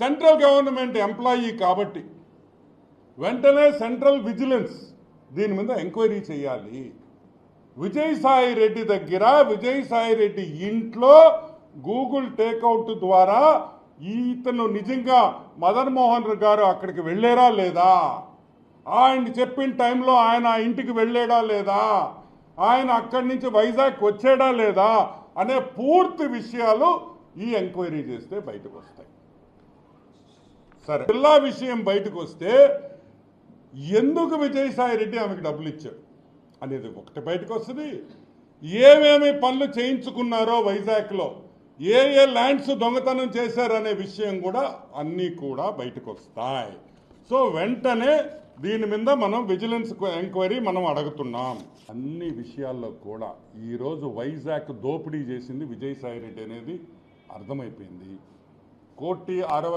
Central government employee కాబట్టి వెంటనే central vigilance దీని మీద ఎంక్వైరీ చేయాలి. విజయసాయి రెడ్డి దగ్గర విజయసాయి రెడ్డి ఇంట్లో గూగుల్ టేక్అవుట్ ద్వారా ఇతను నిజంగా మదన్ మోహన్ గారు అక్కడికి వెళ్ళారా లేదా? ఆయన చెప్పిన టైంలో ఆయన ఇంటికి వెళ్ళాడా లేదా? ఆయన అక్కడి నుంచి వైజాగ్ వచ్చాడా లేదా? అనే పూర్తి విషయాలు ఈ ఎంక్వైరీ చేస్తే బయటకు వస్తాయి. సరే. జిల్లా విషయం బయటకు వస్తే ఎందుకు విజయసాయి రెడ్డి ఆమెకు డబ్బులు ఇచ్చాడు అనేది ఒకటి బయటకు వస్తుంది ఏమేమి పనులు చేయించుకున్నారో వైజాగ్లో ఏ ఏ ల్యాండ్స్ దొంగతనం చేశారనే విషయం కూడా అన్నీ కూడా బయటకు వస్తాయి సో వెంటనే దీని మీద మనం విజిలెన్స్ ఎంక్వైరీ మనం అడుగుతున్నాం. అన్ని విషయాల్లో కూడా ఈరోజు వైజాగ్ దోపిడీ చేసింది విజయసాయి రెడ్డి అనేది అర్థమైపోయింది. కోటి అరవై